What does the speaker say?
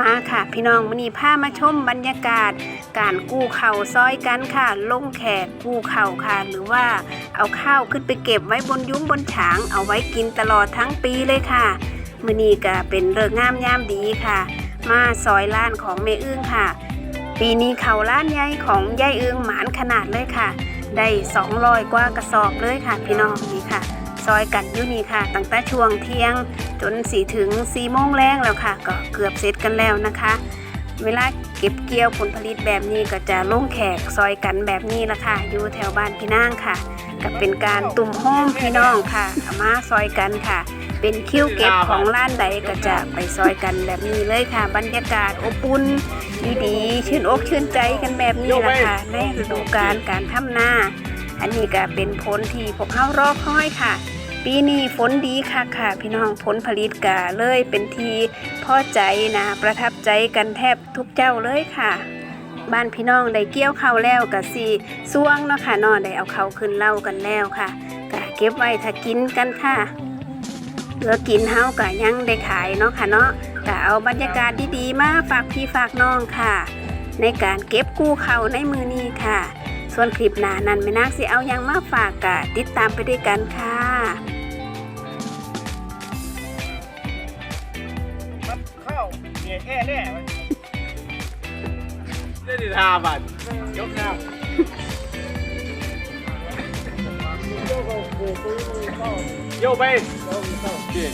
มาค่ะ พี่น้องมื้อนี้พามาชมบรรยากาศ การกู้เข่าซอยกันค่ะ ลงแขกกู้เข่าค่ะ หรือว่าเอาข้าวขึ้นไปเก็บไว้บนยุ้งบนฉาง เอาไว้กินตลอดทั้งปีเลยค่ะมื้อนี้ก็เป็นเริกงามยามดีค่ะ มาซอยล้านของแม่อึ้งค่ะ ปีนี้เข่าล้านใหญ่ของยายอึ้งหมานขนาดเลยค่ะ ได้200กว่ากระสอบเลยค่ะ พี่น้องนี่ค่ะ ซอยกันอยู่นี่ค่ะ ตั้งแต่ช่วงเที่ยงจนสีถึง4โมงแรงแล้วค่ะ ก็เกือบเสร็จกันแล้วนะคะ เวลาเก็บเกี่ยวผลผลิตแบบนี้ก็จะลงแขกซอยกันแบบนี้ละค่ะ อยู่แถวบ้านพี่นางค่ะ ก็เป็นการตุ่มโฮมพี่น้องค่ะอามาซอยกันค่ะ เป็นคิวเก็บของร้านใดก็จะไปซอยกันแบบนี้เลยค่ะ บรรยากาศอบอุ่นดีๆชื่นอกชื่นใจกันแบบนี้ละค่ะ ในฤดูกาลการทำนาอันนี้ก็เป็นผลที่พวกเขารอคอยค่ะ ปีนี้ฝนดีค่ะค่ะพี่น้องผลผลิตกะเลยเป็นทีพ่อใจนะประทับใจกันแทบทุกเจ้าเลยค่ะ บ้านพี่น้องได้เกี่ยวข้าวแล้วกะสีส่วงเนาะค่ะนอนได้เอาเขาวขึ้นเล่ากันแล้วค่ะกะเก็บไว้ถ้ากินกันค่ะเหลือกินเฮากะยังได้ขายเนาะค่ะเนาะกะเอาบรรยากาศดีๆมาฝากพี่ฝากน้องค่ะ ในการเก็บกู้เขาวในมือนี้ค่ะ ส่วนคลิปหน้านั้นไม่นักสิเอายังมาฝากกะติดตามไปด้วยกันค่ะ เข้าเมียแค่แน่มันได้ดีทาบัตรยกน้ำโยกไปโยก